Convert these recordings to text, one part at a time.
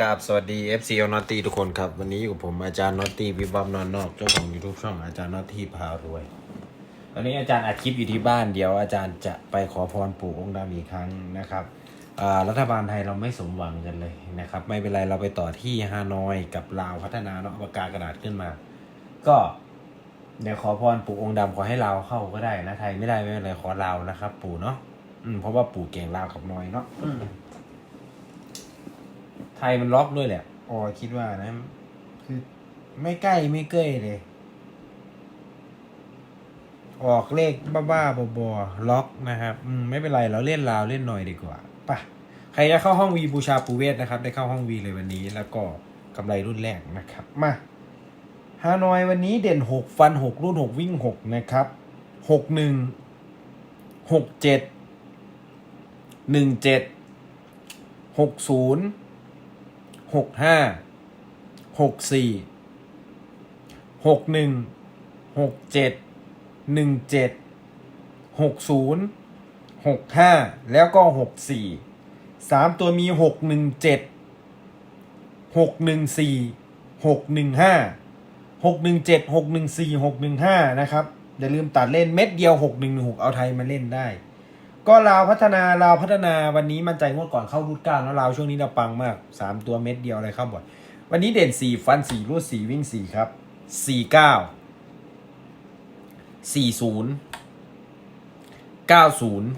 กราบสวัสดี FC นอตตีทุกคนครับ วันนี้อยู่กับผมอาจารย์นอตตีวิบัมนอนนอกเจ้าของ YouTube ช่องอาจารย์นอตตีพารวยวันนี้อาจารย์อัดคลิปอยู่ที่บ้านเดี๋ยวอาจารย์จะไปขอพรปู่องค์ดำอีกครั้งนะครับอ่ารัฐบาลไทยเราไม่สมหวังกันเลยนะครับ ไม่เป็นไรเราไปต่อที่ฮานอยกับลาวพัฒนาเนาะปากกากระดาษขึ้นมา ก็เดี๋ยวขอพรปู่องค์ดำขอให้ลาวเข้าก็ได้นะไทยไม่ได้ไม่เป็นไรขอลาวนะครับ ปู่เนาะอืมเพราะว่าปู่เก่งลาวกับน้อยเนาะ ไทยมันล็อกด้วยแหละอ๋อคิดว่านะ คือไม่ใกล้ไม่เก้ยเลย ออกเลขบ้าๆบอๆล็อกนะครับ อืมไม่เป็นไรเราเล่นลาวเล่นหน่อยดีกว่าปะใครจะเข้าห้องวีบูชาปูเวศนะครับ ได้เข้าห้องวีเลยวันนี้ แล้วก็กำไรรุ่นแรกนะครับ มาฮานอยวันนี้เด่นหกฟันหกรุ่นหกวิ่งหกนะครับหกหนึ่งหกเจ็ดหนึ่งเจ็ดหกศูนย์ หกห้าหกสี่หกหนึ่งหกเจ็ดหนึ่งเจ็ดหกศูนย์หกห้าแล้วก็หกสี่สามตัวมีหกหนึ่งเจ็ดหกหนึ่งสี่หกหนึ่งห้าหกหนึ่งเจ็ดหกหนึ่งสี่หกหนึ่งห้านะครับอย่าลืมตัดเล่นเม็ดเดียวหกหนึ่งหกเอาไทยมาเล่นได้ ก็ลาวพัฒนาลาวพัฒนาวันนี้มั่นใจงวดก่อนเข้ารูดก้าแล้วลาวช่วงนี้เราปังมากสามตัวเม็ดเดียวอะไรเข้าบ่อยวันนี้เด่นสี่ฟันสี่รูดสี่วิ่งสี่ครับสี่เก้าสี่ศูนย์เก้าศูนย์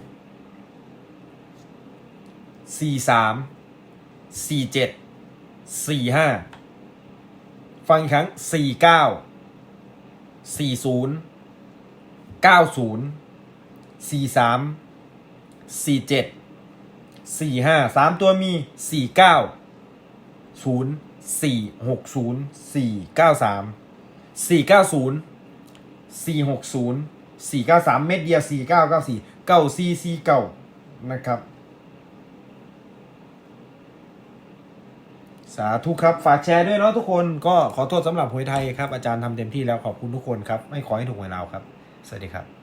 สี่สามสี่เจ็ดสี่ห้าฟังอีกครั้งสี่เก้าสี่ศูนย์เก้าศูนย์สี่สาม สี่เจ็ดสี่ห้าสามตัวมีสี่เก้าศูนย์สี่หกศูนย์สี่เก้าสามสี่เก้าศูนย์สี่หกศูนย์สี่เก้าสามเม็ดเดียวสี่เก้าเก้าสี่เก้าสี่สี่เก้านะครับ สาธุครับ ฝากแชร์ด้วยเนาะทุกคนก็ขอโทษสำหรับหวยไทยครับ อาจารย์ทำเต็มที่แล้วขอบคุณทุกคนครับ ไม่ขอให้ถูกหวยเราครับ สวัสดีครับ